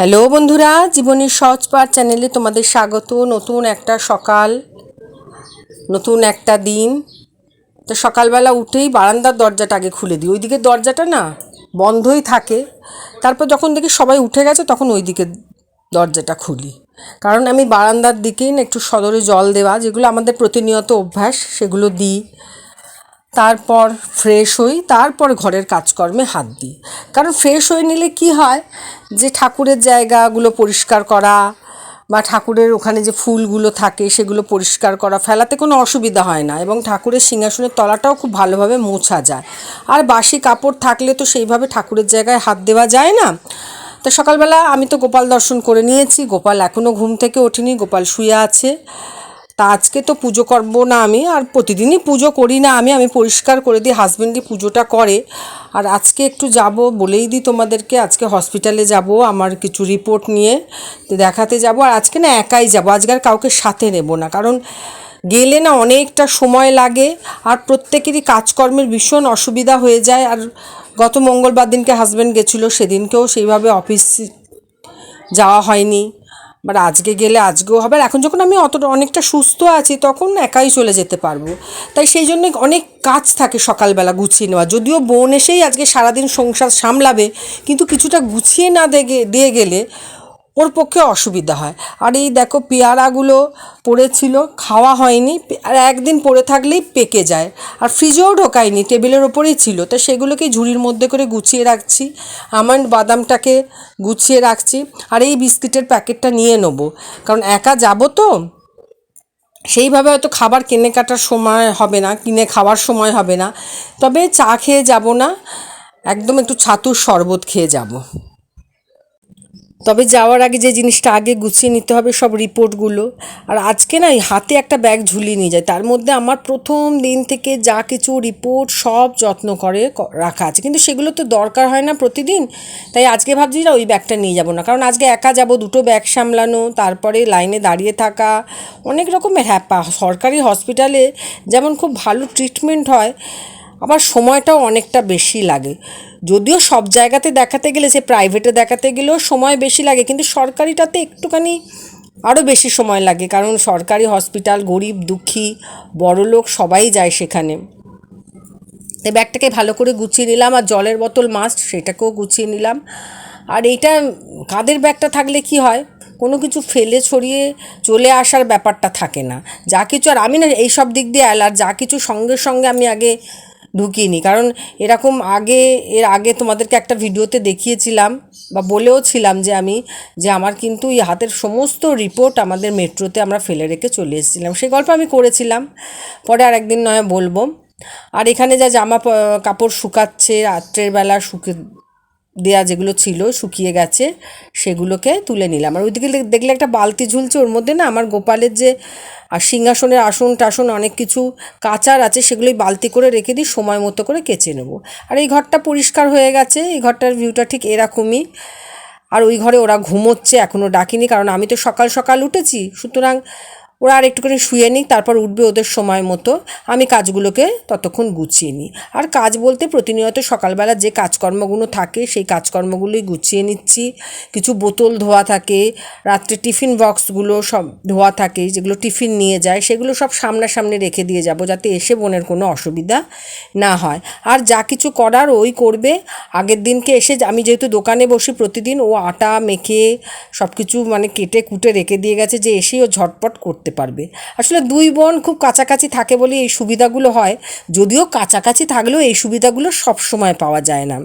Hello বন্ধুরা, জীবনের সহজ পাঠ চ্যানেলে তোমাদের স্বাগত। নতুন একটা সকাল, নতুন একটা দিন। তো সকালবেলা উঠেই বারান্দার দরজাটা আগে খুলে দিই। ওইদিকে দরজাটা না বন্ধই থাকে। তারপর যখন দেখি সবাই উঠে গেছে, তখন ওইদিকে দরজাটা খুলি। কারণ আমি বারান্দার দিকেই না একটু সদরে জল দেওয়া, যেগুলো আমাদের প্রতিনিয়ত অভ্যাস, সেগুলো দিই। তারপর ফ্রেশ হই, তারপর ঘরের কাজকর্মে হাত দিই। কারণ ফ্রেশ হয়ে নিলে কি হয়? যে ঠাকুরের জায়গাগুলো পরিষ্কার করা বা ঠাকুরের ওখানে যে ফুলগুলো থাকে সেগুলো পরিষ্কার করা ফেলাতে কোনো অসুবিধা হয় না এবং ঠাকুরের সিংহাসনের তলাটাও খুব ভালোভাবে মোছা যায়। আর বাসি কাপড় থাকলে তো সেইভাবে ঠাকুরের জায়গায় হাত দেওয়া যায় না। তো সকালবেলা আমি তো গোপাল দর্শন করে নিয়েছি, গোপাল এখনও ঘুম থেকে ওঠেনি, গোপাল শুয়ে আছে। তা আজকে তো পুজো করব না আমি, আর প্রতিদিনই পুজো করি না আমি আমি পরিষ্কার করে দিই হাজব্যান্ডই পুজোটা করে। আর আজকে একটু যাব বলেই দিই তোমাদেরকে, আজকে হসপিটালে যাব আমার কিছু রিপোর্ট নিয়ে দেখাতে যাব। আর আজকে না একাই যাব, আজকে আর কাউকে সাথে নেব না, কারণ গেলে না অনেকটা সময় লাগে, আর প্রত্যেকেরই কাজকর্মের ভীষণ অসুবিধা হয়ে যায়। আর গত মঙ্গলবার দিনকে হাজব্যান্ড গেছিল, সেদিনকেও সেইভাবে অফিস যাওয়া হয়নি। বাট আজকে গেলে আজকেও হবে। আর এখন যখন আমি অতটা অনেকটা সুস্থ আছি, তখন একাই চলে যেতে পারব। তাই সেই জন্য অনেক কাজ থাকে সকালবেলা গুছিয়ে নেওয়া যদিও বোন এসেই আজকে সারাদিন সংসার সামলাবে, কিন্তু কিছুটা গুছিয়ে না দিয়ে গেলে ওর পক্ষে অসুবিধা হয়। আর এই দেখো পেয়ারাগুলো পড়েছিল, খাওয়া হয়নি, আর একদিন পড়ে থাকলেই পেকে যায়। আর ফ্রিজেও ঢোকায়নি, টেবিলের ওপরেই ছিল। তো সেগুলোকে ঝুড়ির মধ্যে করে গুছিয়ে রাখছি আমন্ড বাদামটাকে গুছিয়ে রাখছি, আর এই বিস্কিটের প্যাকেটটা নিয়ে নেব। কারণ একা যাব তো, সেইভাবে হয়তো খাবার কিনে কাটার সময় হবে না, কিনে খাওয়ার সময় হবে না। তবে চা খেয়ে যাব না, একদম একটু ছাতুর শরবত খেয়ে যাব। তবে যাওয়ার আগে যে জিনিসটা আগে গুছিয়ে নিতে হবে সব রিপোর্টগুলো। আর আজকে না হাতে একটা ব্যাগ ঝুলিয়ে নিয়ে যায়। তার মধ্যে আমার প্রথম দিন থেকে যা কিছু রিপোর্ট সব যত্ন করে রাখা আছে। কিন্তু সেগুলো তো দরকার হয় না প্রতিদিন। তাই আজকে ভাবছি না ওই ব্যাগটা নিয়ে যাব না। কারণ আজকে একা যাব, দুটো ব্যাগ সামলানো, তারপরে লাইনে দাঁড়িয়ে থাকা, অনেক রকমের হ্যাপা। সরকারি হসপিটালে যেমন খুব ভালো ট্রিটমেন্ট হয় আবার সময়টাও অনেকটা বেশি লাগে। যদিও সব জায়গাতে দেখাতে গেলে সে প্রাইভেটে দেখাতে গেলেও সময় বেশি লাগে, কিন্তু সরকারিটাতে একটুখানি আরও বেশি সময় লাগে, কারণ সরকারি হসপিটাল গরিব, দুঃখী, বড়লোক সবাই যায় সেখানে। তাই ব্যাগটাকে ভালো করে গুছিয়ে নিলাম, আর জলের বোতল মাস্ট সেটাকেও গুছিয়ে নিলাম। আর এইটা কাদের ব্যাগটা থাকলে কি হয়? কোনো কিছু ফেলে ছড়িয়ে চলে আসার ব্যাপারটা থাকে না। যা কিছু, আর আমি না এই সব দিক দিয়ে অ্যালার্ট যা কিছু সঙ্গে সঙ্গে আমি আগে ঢুকিয়ে নিই কারণ এরকম আগে, এর আগে তোমাদেরকে একটা ভিডিওতে দেখিয়েছিলাম বা বলেও ছিলাম যে আমি, যে আমার কিন্তু এই হাতের সমস্ত রিপোর্ট আমাদের মেট্রোতে আমরা ফেলে রেখে চলে এসেছিলাম। সেই গল্প আমি করেছিলাম, পরে আর একদিন নয় বলব। আর এখানে যা জামা কাপড় শুকাচ্ছে, রাত্রের বেলা শুকে দেয়া যেগুলো ছিল, শুকিয়ে গেছে, সেগুলোকে তুলে নিলাম। আর ওইদিকে দেখলে একটা বালতি ঝুলছে, ওর মধ্যে না আমার গোপালের যে, আর সিংহাসনের আসন টাসন অনেক কিছু কাচার আছে, সেগুলোই বালতি করে রেখে দিই, সময় মতো করে কেচে নেব। আর এই ঘরটা পরিষ্কার হয়ে গেছে, এই ঘরটার ভিউটা ঠিক এরকমই। আর ওই ঘরে ওরা ঘুমোচ্ছে এখনও ডাকিনি, কারণ আমি তো সকাল সকাল উঠেছি, সুতরাং ওরা আর একটুখানি শুয়ে নিই তারপর উঠবে ওদের সময় মতো। আমি কাজগুলোকে ততক্ষণ গুছিয়ে নিই। আর কাজ বলতে প্রতিনিয়ত সকালবেলা যে কাজকর্মগুলো থাকে, সেই কাজকর্মগুলোই গুছিয়ে নিচ্ছি। কিছু বোতল ধোয়া থাকে, রাত্রে টিফিন বক্সগুলো সব ধোয়া থাকে, যেগুলো টিফিন নিয়ে যায়, সেগুলো সব সামনাসামনি রেখে দিয়ে যাব, যাতে এসে বোনের কোনো অসুবিধা না হয়। আর যা কিছু করার ওই করবে। আগের দিনকে এসে আমি যেহেতু দোকানে বসি প্রতিদিন, ও আটা মেখে সব কিছু মানে কেটে কুটে রেখে দিয়ে গেছে যে এসেই ও ঝটপট করতে পারবে। আসলে দুই বোন খুব কাছাকাছি থাকে বলে এই সুবিধাগুলো হয়, যদিও কাছাকাছি থাকলেও এই সুবিধাগুলো সব সময় পাওয়া যায় না।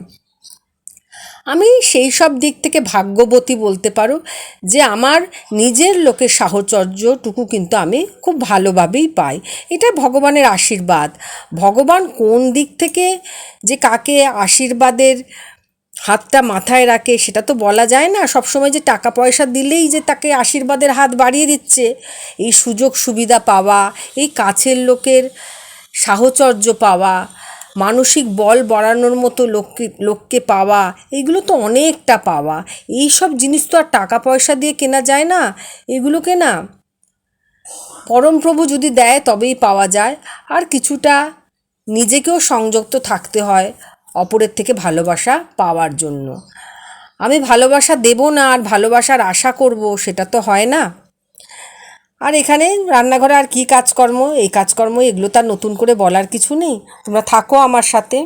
আমি সেই সব দিক থেকে ভাগ্যবতী বলতে পারো যে আমার নিজের লোকের সাহচর্যটুকু কিন্তু আমি খুব ভালোভাবেই পাই। এটা ভগবানের আশীর্বাদ। ভগবান কোন দিক থেকে যে কাকে আশীর্বাদের হাতটা মাথায় রাখে, সেটা তো বলা যায় না। সবসময় যে টাকা পয়সা দিলেই যে তাকে আশীর্বাদের হাত বাড়িয়ে দিচ্ছে, এই সুযোগ সুবিধা পাওয়া, এই কাছের লোকের সাহচর্য পাওয়া, মানসিক বল বাড়ানোর মতো লোককে লোককে পাওয়া এইগুলো তো অনেকটা পাওয়া। এই সব জিনিস তো আর টাকা পয়সা দিয়ে কেনা যায় না, এগুলোকে না পরমপ্রভু যদি দেয় তবেই পাওয়া যায়। আর কিছুটা নিজেকেও সংযুক্ত থাকতে হয়। অপরের থেকে ভালোবাসা পাওয়ার জন্য। আমি ভালোবাসা দেব না আর ভালোবাসার আশা করব, সেটা তো হয় না। আর এখানে রান্নাঘরে আর কি কাজকর্ম? এই কাজকর্ম এগুলো তার নতুন করে বলার কিছু নেই। তোমরা থাকো আমার সাথে।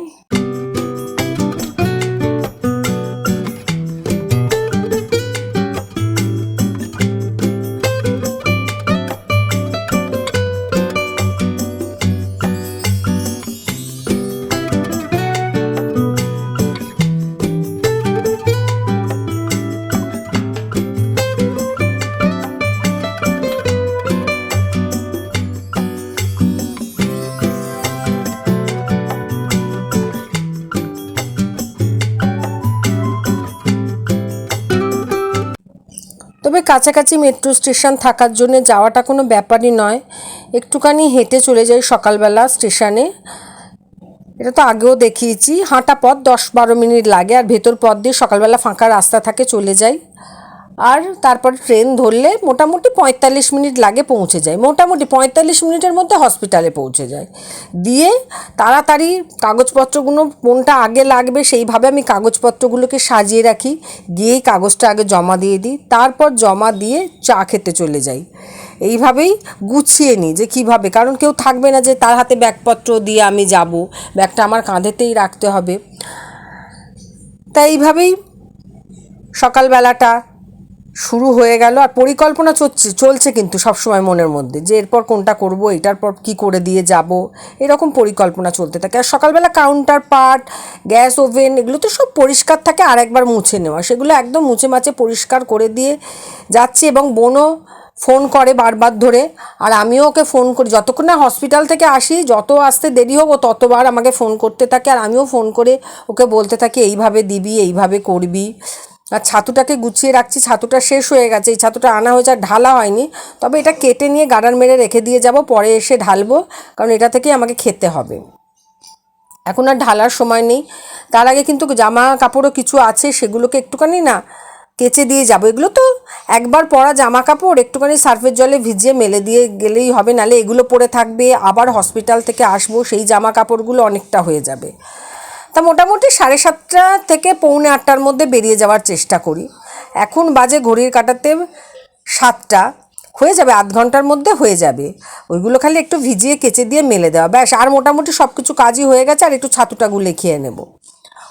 কাছাকাছি মেট্রো স্টেশন থাকার জন্য যাওয়াটা কোনো ব্যাপারই নয়। একটুখানি হেঁটে চলে যাই সকালবেলা স্টেশনে। এটা তো আগেও দেখিয়েছি। হাঁটা পথ দশ বারো মিনিট লাগে আর ভেতর পথ দিয়ে সকালবেলা ফাঁকা রাস্তা থাকে চলে যাই। আর তারপর ট্রেন ধরলে মোটামুটি পঁয়তাল্লিশ মিনিট লাগে পৌঁছে যায়। মোটামুটি পঁয়তাল্লিশ মিনিটের মধ্যে হসপিটালে পৌঁছে যায়। দিয়ে তাড়াতাড়ি কাগজপত্রগুলো কোনটা আগে লাগবে সেইভাবে আমি কাগজপত্রগুলোকে সাজিয়ে রাখি। গিয়েই কাগজটা আগে জমা দিয়ে দিই। তারপর জমা দিয়ে চা খেতে চলে যাই। এইভাবেই গুছিয়ে নিই যে কীভাবে। কারণ কেউ থাকবে না যে তার হাতে ব্যাগপত্র দিয়ে আমি যাব। ব্যাগটা আমার কাঁধেতেই রাখতে হবে। তাই এইভাবেই সকালবেলাটা শুরু হয়ে গেল আর পরিকল্পনা চলছে চলছে কিন্তু সবসময় মনের মধ্যে। যে এরপর কোনটা করব, এটার পর কি করে দিয়ে যাব, এরকম পরিকল্পনা চলতে থাকে। আর সকালবেলা কাউন্টার পার্ট গ্যাস ওভেন এগুলো তো সব পরিষ্কার থাকে আর একবার মুছে নেওয়া। সেগুলো একদম মুছে মাছে পরিষ্কার করে দিয়ে যাচ্ছি এবং বোনও ফোন করে বারবার ধরে। আর আমিও ওকে ফোন করি। যতক্ষণ না হসপিটাল থেকে আসি, যত আসতে দেরি ও ততবার আমাকে ফোন করতে থাকে। আর আমিও ফোন করে ওকে বলতে থাকি, এইভাবে দিবি, এইভাবে করবি। আর ছাতুটাকে গুছিয়ে রাখছি, ছাতুটা শেষ হয়ে গেছে। এই ছাতুটা আনা হয়েছে, আর ঢালা হয়নি। তবে এটা কেটে নিয়ে গার্ডার মেরে রেখে দিয়ে যাব, পরে এসে ঢালবো, কারণ এটা থেকেই আমাকে খেতে হবে। এখন আর ঢালার সময় নেই। তার আগে কিন্তু জামা কাপড়ও কিছু আছে, সেগুলোকে একটুখানি না কেচে দিয়ে যাব। এগুলো তো একবার পরা জামা কাপড় একটুখানি সার্ফের জলে ভিজিয়ে মেলে দিয়ে গেলেই হবে। নালে এগুলো পরে থাকবে, আবার হসপিটাল থেকে আসব, সেই জামা কাপড়গুলো অনেকটা হয়ে যাবে। তা মোটামুটি সাড়ে সাতটা থেকে পৌনে আটটার মধ্যে বেরিয়ে যাওয়ার চেষ্টা করি। এখন বাজে ঘড়ির কাটাতে সাতটা, হয়ে যাবে আধ ঘণ্টার মধ্যে হয়ে যাবে। ওইগুলো খালি একটু ভিজিয়ে কেচে দিয়ে মেলে দেওয়া। ব্যাস, আর মোটামুটি সব কিছু কাজই হয়ে গেছে আর একটু ছাতুটা গুলে খেয়ে নেব।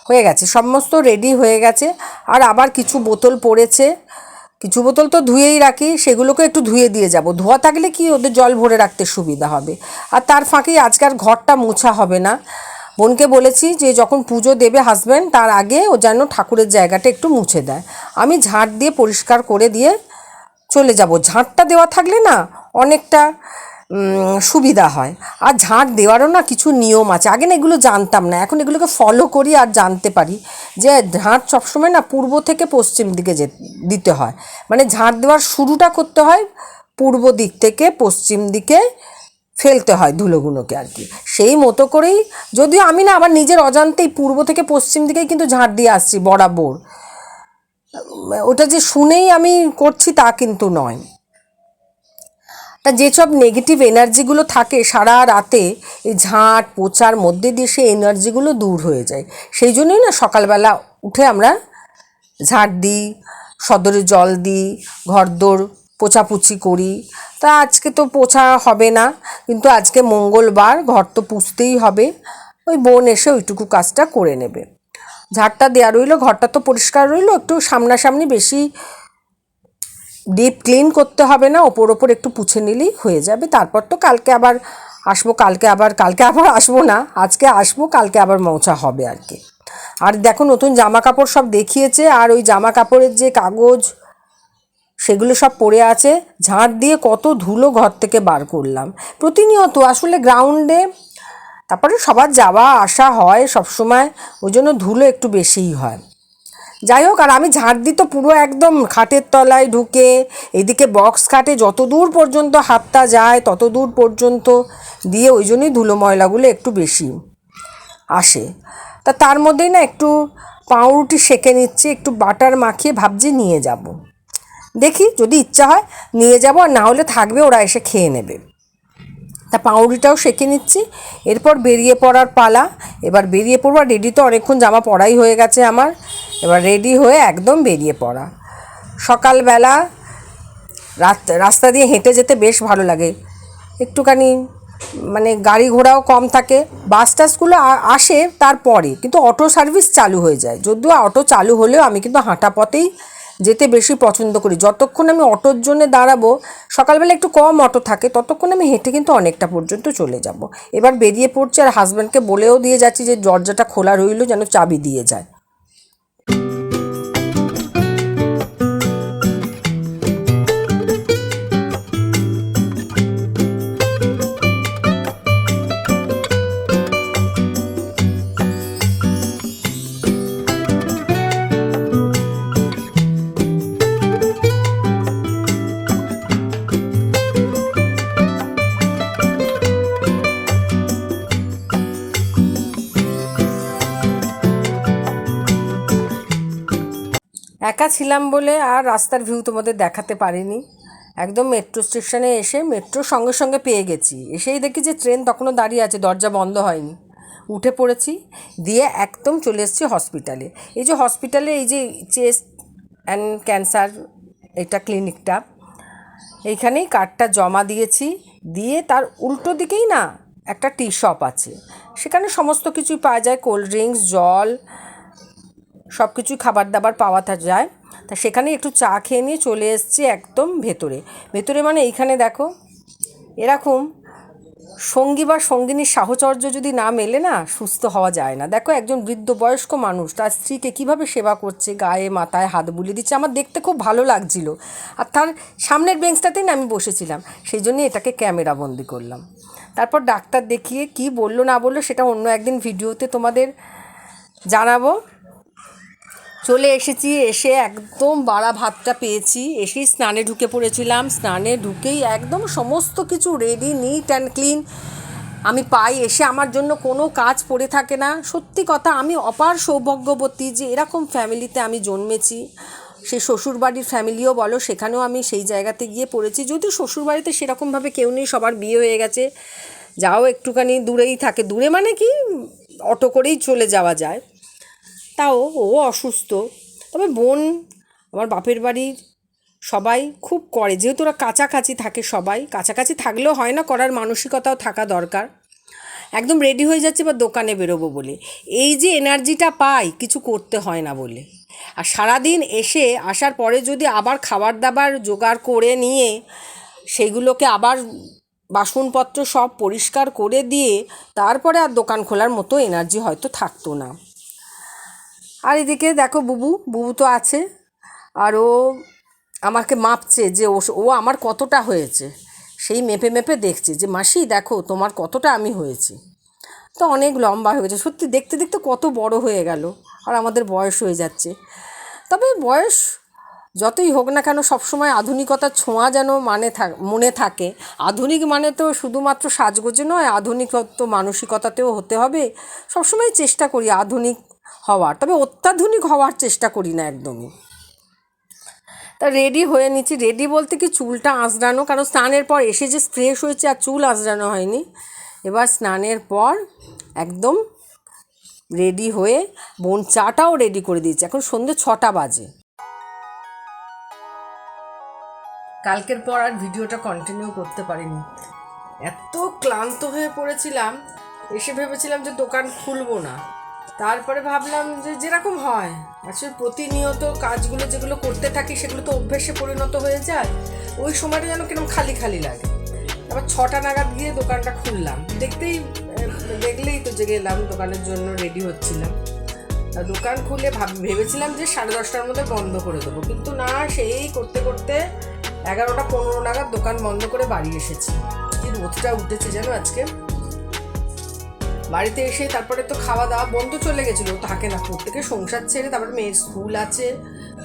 হয়ে গেছে, সমস্ত রেডি হয়ে গেছে। আর আবার কিছু বোতল পড়েছে। কিছু বোতল তো ধুয়েই রাখি, সেগুলোকে একটু ধুয়ে দিয়ে যাব। ধোয়া থাকলে কি ওদের জল ভরে রাখতে সুবিধা হবে। আর তার ফাঁকেই আজকাল ঘরটা মোছা হবে না। বোনকে বলেছি যে যখন পুজো দেবে হাজব্যান্ড তার আগে ও যেন ঠাকুরের জায়গাটা একটু মুছে দেয়। আমি ঝাঁট দিয়ে পরিষ্কার করে দিয়ে চলে যাব। ঝাঁটটা দেওয়া থাকলে না অনেকটা সুবিধা হয়। আর ঝাঁট দেওয়ারও না কিছু নিয়ম আছে। আগে না এগুলো জানতাম না। এখন এগুলোকে ফলো করি আর জানতে পারি যে ঝাঁট সবসময় না পূর্ব থেকে পশ্চিম দিকে যে, দিতে হয়। মানে ঝাঁট দেওয়ার শুরুটা করতে হয় পূর্ব দিক থেকে পশ্চিম দিকে ফেলতে হয় ধুলোগুলোকে আর কি। সেই মতো করেই যদিও আমি না আমার নিজের অজান্তেই পূর্ব থেকে পশ্চিম দিকেই কিন্তু ঝাঁট দিয়ে আসছি বরাবর। ওটা যে শুনেই আমি করছি তা কিন্তু নয়। তা যেসব নেগেটিভ এনার্জিগুলো থাকে সারা রাতে, এই ঝাঁট পোচার মধ্যে দিয়ে সেই এনার্জিগুলো দূর হয়ে যায়। সেই জন্যই না সকালবেলা উঠে আমরা ঝাঁট দিই, সদরে জল দিই, ঘরদোর পোছাপুছি করি। তা আজকে তো পোছা হবে না, কিন্তু আজকে মঙ্গলবার ঘর তো পুষতেই হবে। ওই বোন এসে ওইটুকু কাজটা করে নেবে। ঝাড়টা দেওয়া রইল, ঘরটা তো পরিষ্কার রইল, একটু সামনাসামনি বেশি ডিপ ক্লিন করতে হবে না, ওপর ওপর একটু পুছে নিলেই হয়ে যাবে। তারপর তো কালকে আবার আসব, কালকে আবার কালকে আবার আসব না, আজকে আসব, কালকে আবার মোছা হবে আর কি। আর দেখো নতুন জামা কাপড় সব দেখিয়েছে, আর ওই জামা কাপড়ের যে কাগজ সেগুলো সব পড়ে আছে। ঝাঁট দিয়ে কত ধুলো ঘর থেকে বার করলাম। প্রতিনিয়ত আসলে গ্রাউন্ডে তারপরে সবার যাওয়া আসা হয় সবসময়, ওই জন্য ধুলো একটু বেশিই হয়। যাই হোক, আর আমি ঝাঁট দিই তো পুরো একদম খাটের তলায় ঢুকে, এদিকে বক্স খাটে যত দূর পর্যন্ত হাতটা যায় তত দূর পর্যন্ত দিয়ে ওই জন্যই ধুলো ময়লাগুলো একটু বেশি আসে। তা তার মধ্যেই না একটু পাউরুটি সেঁকে নিচ্ছি, একটু বাটার মাখিয়ে ভাবছি নিয়ে যাব। দেখি যদি ইচ্ছা হয় নিয়ে যাব, আর না হলে থাকবে, ওরা এসে খেয়ে নেবে। তা পাউরুটিটাও সেঁকে নিচ্ছি। এরপর বেরিয়ে পড়ার পালা। এবার বেরিয়ে পড়ব রেডি তো অনেকক্ষণ জামা পরাই হয়ে গেছে আমার। এবার রেডি হয়ে একদম বেরিয়ে পড়া। সকালবেলা রাত, রাস্তা দিয়ে হেঁটে যেতে বেশ ভালো লাগে। একটুখানি মানে গাড়ি ঘোড়াও কম থাকে। বাস টাসগুলো আসে তারপরে। কিন্তু অটো সার্ভিস চালু হয়ে যায়। যদিও অটো চালু হলেও আমি কিন্তু হাঁটা পথেই যেতে বেশি পছন্দ করি। যতক্ষণ আমি অটোর জন্য দাঁড়াবো, সকালবেলা একটু কম অটো থাকে, ততক্ষণ আমি হেঁটে কিন্তু অনেকটা পর্যন্ত চলে যাব। এবার বেরিয়ে পড়ছি আর হাজব্যান্ডকে বলেও দিয়ে যাচ্ছি যে দরজাটা খোলা রইল যেন চাবি দিয়ে যায়। একা ছিলাম বলে আর রাস্তার ভিউ তোমাদের দেখাতে পারিনি। একদম মেট্রো স্টেশনে এসে মেট্রো সঙ্গে সঙ্গে পেয়ে গেছি। এসেই দেখি যে ট্রেন তখনও দাঁড়িয়ে আছে, দরজা বন্ধ হয়নি। উঠে পড়েছি, দিয়ে একদম চলে এসেছি হসপিটালে এই যে হসপিটালে এই যে চেস্ট অ্যান্ড ক্যান্সার এটা ক্লিনিকটা এইখানেই কার্ডটা জমা দিয়েছি। দিয়ে তার উল্টো দিকেই না একটা টি শপ আছে। সেখানে সমস্ত কিছুই পাওয়া যায় কোল্ড ড্রিঙ্কস জল সব কিছুই খাবার দাবার পাওয়া যায়। তা সেখানে একটু চা খেয়ে নিয়ে চলে এসেছি একদম ভেতরে। ভেতরে মানে এইখানে দেখো, এরকম সঙ্গী বা সঙ্গিনীর সাহচর্য যদি না মেলে না, সুস্থ হওয়া যায় না। দেখো, একজন বৃদ্ধ বয়স্ক মানুষ, তার স্ত্রীকে কীভাবে সেবা করছে, গায়ে, মাথায় হাত বুলিয়ে দিচ্ছে, আমার দেখতে খুব ভালো লাগছিল। আর তার সামনের বেঞ্চটাতেই না আমি বসেছিলাম, সেই জন্যই এটাকে ক্যামেরা বন্দি করলাম। তারপর ডাক্তার দেখিয়ে কি বলল না বলল সেটা অন্য একদিন ভিডিওতে তোমাদের জানাব। চলে এসেছি, এসে একদম বাড়া ভাতটা পেয়েছি। এসেই স্নানে ঢুকে পড়েছিলাম। স্নানে ঢুকেই একদম সমস্ত কিছু রেডি নিট অ্যান্ড ক্লিন আমি পাই, এসে আমার জন্য কোনো কাজ পড়ে থাকে না। সত্যি কথা, আমি অপার সৌভাগ্যবতী যে এরকম ফ্যামিলিতে আমি জন্মেছি। সে শ্বশুরবাড়ির ফ্যামিলিও বলো, সেখানেও আমি সেই জায়গাতে গিয়ে পড়েছি। যদিও শ্বশুরবাড়িতে সেরকমভাবে কেউ নেই, সবার বিয়ে হয়ে গেছে। যাও একটুখানি দূরেই থাকে। দূরে মানে কি? অটো করেই চলে যাওয়া যায়। তাও ও অসুস্থ। তবে বোন, আমার বাপের বাড়ির সবাই খুব করে। যেহেতু ওরা কাছাকাছি থাকে সবাই, কাছাকাছি থাকলেও হয় না, করার মানসিকতাও থাকা দরকার। একদম রেডি হয়ে যাচ্ছে বা দোকানে বেরোবো বলে। এই যে এনার্জিটা পাই, কিছু করতে হয় না বলে। আর সারাদিন এসে আসার পরে যদি আবার খাবার দাবার জোগাড় করে নিয়ে সেগুলোকে আবার বাসনপত্র সব পরিষ্কার করে দিয়ে, তারপরে আর দোকান খোলার মতো এনার্জি হয়তো থাকতো না। আর এদিকে দেখো বুবু বুবু তো আছে। আর ও আমাকে মাপছে যে ও আমার কতটা হয়েছে। সেই মেপে মেপে দেখছে যে, মাসি, দেখো, তোমার কতটা আমি হয়েছি। তো অনেক লম্বা হয়ে গেছে। সত্যি দেখতে দেখতে কত বড় হয়ে গেল। আর আমাদের বয়স হয়ে যাচ্ছে। তবে বয়স যতই হোক না কেন সবসময় আধুনিকতার ছোঁয়া যেন মানে থাক মনে থাকে। আধুনিক মানে তো শুধুমাত্র সাজগোজে নয়, আধুনিকত্ব মানসিকতাতেও হতে হবে। সবসময় চেষ্টা করি আধুনিক হওয়ার, তবে অত্যাধুনিক হওয়ার চেষ্টা করি না একদমই। তা রেডি হয়ে নিচ্ছি। রেডি বলতে কি চুলটা আঁচড়ানো, কারণ স্নানের পর এসে যে ফ্রেশ হয়েছে আর চুল আঁচড়ানো হয়নি, এবার স্নানের পর একদম রেডি হয়ে বোন চাটাও রেডি করে দিয়েছে। এখন সন্ধ্যে ছটা বাজে। কালকের পর আর ভিডিওটা কন্টিনিউ করতে পারিনি। এত ক্লান্ত হয়ে পড়েছিলাম, এসে ভেবেছিলাম যে দোকান খুলবো না। তারপরে ভাবলাম যে যেরকম হয় আসলে প্রতিনিয়ত কাজগুলো যেগুলো করতে থাকি সেগুলো তো অভ্যেসে পরিণত হয়ে যায়, ওই সময়টা যেন কীরকম খালি খালি লাগে। আবার ছটা নাগাদ গিয়ে দোকানটা খুললাম, দেখতেই, দেখলেই তো যে গেলাম দোকানের জন্য রেডি হচ্ছিলাম। দোকান খুলে ভাব, ভেবেছিলাম যে সাড়ে দশটার মধ্যে বন্ধ করে দেবো, কিন্তু না, সেই করতে করতে এগারোটা পনেরো নাগাদ দোকান বন্ধ করে বাড়ি এসেছি। কি রোদটা উঠেছে যেন আজকে। বাড়িতে এসে তারপরে তো খাওয়া দাওয়া বন্ধ চলে গেছিল। থাকে না প্রত্যেকে সংসার ছেড়ে তারপরে মেয়ের স্কুল আছে,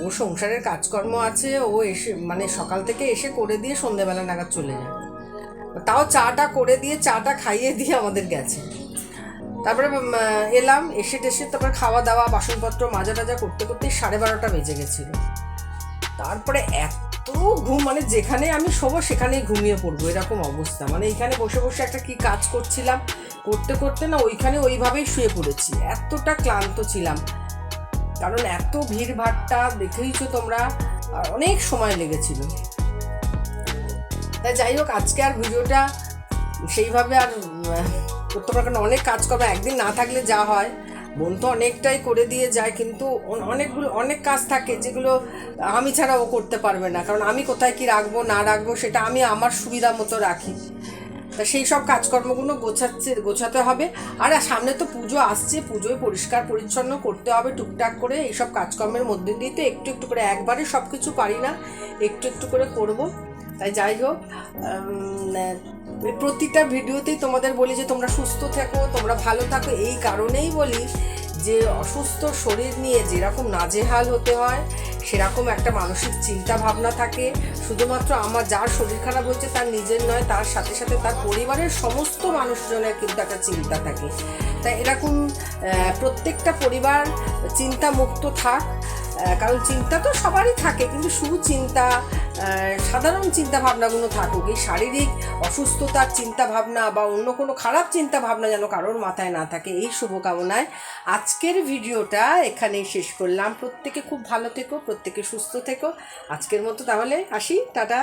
ও সংসারের কাজকর্ম আছে, ও এসে মানে সকাল থেকে এসে করে দিয়ে সন্ধেবেলা নাগাদ চলে যায়। তাও চাটা করে দিয়ে, চাটা খাইয়ে দিয়ে আমাদের গেছে। তারপরে এলাম, এসে টেসে তারপরে খাওয়া দাওয়া বাসনপত্র মাজা টাজা করতে করতে সাড়ে বারোটা বেজে গেছিল। তারপরে এত ঘুম মানে যেখানে আমি শোবো সেখানেই ঘুমিয়ে পড়ব, এরকম অবস্থা। মানে এখানে বসে বসে একটা কি কাজ করছিলাম, করতে করতে না ওইখানে ওইভাবেই শুয়ে পড়েছি, এতটা ক্লান্ত ছিলাম। কারণ এত ভিড় ভাট্টা দেখেইছো তোমরা অনেক সময় লেগেছিল। তাই যাই হোক, আজকে আর ভিডিওটা সেইভাবে আর করতে পারব অনেক কাজ করব, একদিন না থাকলে যা হয়। বোন তো অনেকটাই করে দিয়ে যায়, কিন্তু অনেকগুলো, অনেক কাজ থাকে যেগুলো আমি ছাড়া ও করতে পারবে না। কারণ আমি কোথায় কি রাখব, না রাখব, সেটা আমি আমার সুবিধা মতো রাখি। তা সেই সব কাজকর্মগুলো গোছাচ্ছে, গোছাতে হবে। আর সামনে তো পুজো আসছে, পুজোয় পরিষ্কার পরিচ্ছন্ন করতে হবে, টুকটাক করে। এইসব কাজকর্মের মধ্যে দিয়ে তো একটু একটু করে, একবারে সব কিছু পারি না, একটু একটু করে করব। তাই যাই হোক প্রতিটা ভিডিওতেই তোমাদের বলি যে তোমরা সুস্থ থাকো, তোমরা ভালো থাকো, এই কারণেই বলি যে অসুস্থ শরীর নিয়ে যেরকম নাজেহাল হতে হয়, সেরকম একটা মানসিক চিন্তা ভাবনা থাকে। শুধুমাত্র আমার যার শরীর খারাপ হচ্ছে তার নিজের নয়, তার সাথে সাথে তার পরিবারের সমস্ত মানুষজনের কিন্তু একটা চিন্তা থাকে। তাই এরকম প্রত্যেকটা পরিবার চিন্তা মুক্ত থাক। কারণ চিন্তা তো সবারই থাকে, কিন্তু সুচিন্তা সাধারণ চিন্তা ভাবনাগুলো থাকুক। এই শারীরিক অসুস্থতার চিন্তা ভাবনা বা অন্য কোনো খারাপ চিন্তা ভাবনা যেন কারোর মাথায় না থাকে, এই শুভকামনায় আজকের ভিডিওটা এখানেই শেষ করলাম। প্রত্যেকে খুব ভালো থেকো, প্রত্যেকে সুস্থ থেকো। আজকের মতো তাহলে আসি, টাটা।